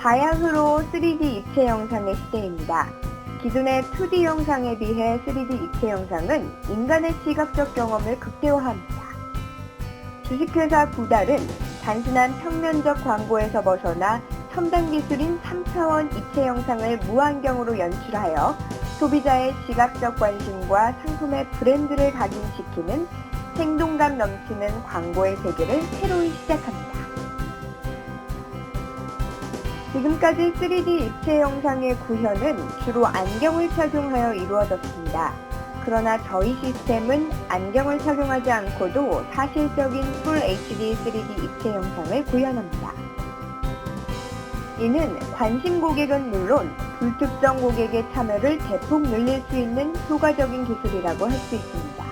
바야흐로 3D 입체 영상의 시대입니다. 기존의 2D 영상에 비해 3D 입체 영상은 인간의 시각적 경험을 극대화합니다. 주식회사 구달은 단순한 평면적 광고에서 벗어나 첨단 기술인 3차원 입체 영상을 무안경으로 연출하여 소비자의 시각적 관심과 상품의 브랜드를 각인시키는 생동감 넘치는 광고의 세계를 새로이 시작합니다. 지금까지 3D 입체 영상의 구현은 주로 안경을 착용하여 이루어졌습니다. 그러나 저희 시스템은 안경을 착용하지 않고도 사실적인 풀 HD 3D 입체 영상을 구현합니다. 이는 관심 고객은 물론 불특정 고객의 참여를 대폭 늘릴 수 있는 효과적인 기술이라고 할 수 있습니다.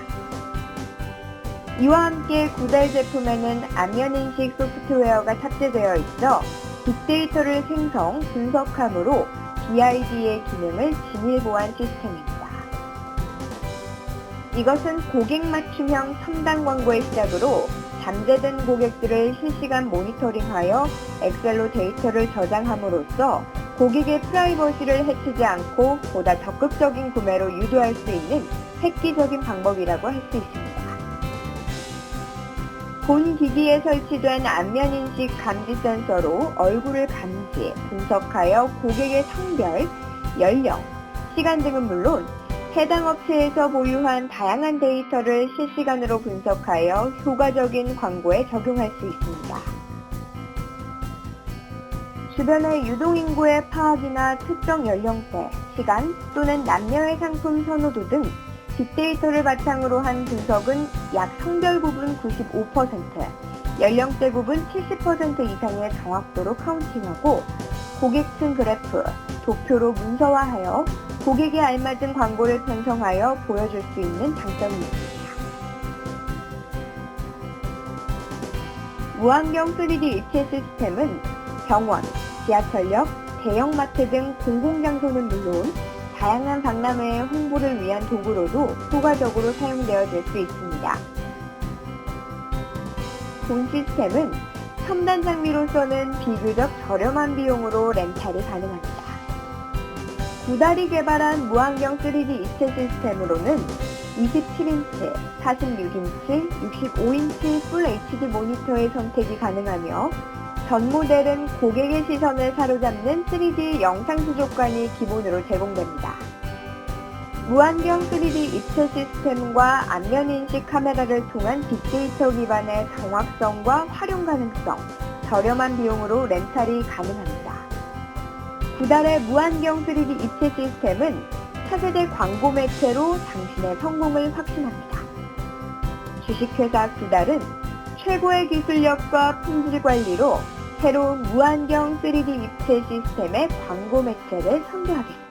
이와 함께 구달 제품에는 안면인식 소프트웨어가 탑재되어 있어 빅데이터를 생성, 분석함으로 BID의 기능을 진일 보완 시스템입니다. 이것은 고객 맞춤형 첨단 광고의 시작으로 잠재된 고객들을 실시간 모니터링하여 엑셀로 데이터를 저장함으로써 고객의 프라이버시를 해치지 않고 보다 적극적인 구매로 유도할 수 있는 획기적인 방법이라고 할 수 있습니다. 본 기기에 설치된 안면인식 감지 센서로 얼굴을 감지, 분석하여 고객의 성별, 연령, 시간 등은 물론 해당 업체에서 보유한 다양한 데이터를 실시간으로 분석하여 효과적인 광고에 적용할 수 있습니다. 주변의 유동인구의 파악이나 특정 연령대, 시간 또는 남녀의 상품 선호도 등 빅데이터를 바탕으로 한 분석은 약 성별 부분 95%, 연령대 부분 70% 이상의 정확도로 카운팅하고 고객층 그래프, 도표로 문서화하여 고객에 알맞은 광고를 편성하여 보여줄 수 있는 장점이 있습니다. 무안경 3D 입체 시스템은 병원, 지하철역, 대형마트 등 공공장소는 물론 다양한 박람회의 홍보를 위한 도구로도 효과적으로 사용되어질 수 있습니다. 본 시스템은 첨단 장비로서는 비교적 저렴한 비용으로 렌탈이 가능합니다. 구달이 개발한 무안경 3D 입체 시스템으로는 27인치, 46인치, 65인치 풀 HD 모니터의 선택이 가능하며 전 모델은 고객의 시선을 사로잡는 3D 영상 수족관이 기본으로 제공됩니다. 무안경 3D 입체 시스템과 안면 인식 카메라를 통한 빅데이터 기반의 정확성과 활용 가능성, 저렴한 비용으로 렌탈이 가능합니다. 구달의 무안경 3D 입체 시스템은 차세대 광고 매체로 당신의 성공을 확신합니다. 주식회사 구달은 최고의 기술력과 품질 관리로 새로운 무안경 3D 입체 시스템의 광고 매체를 선도하겠습니다.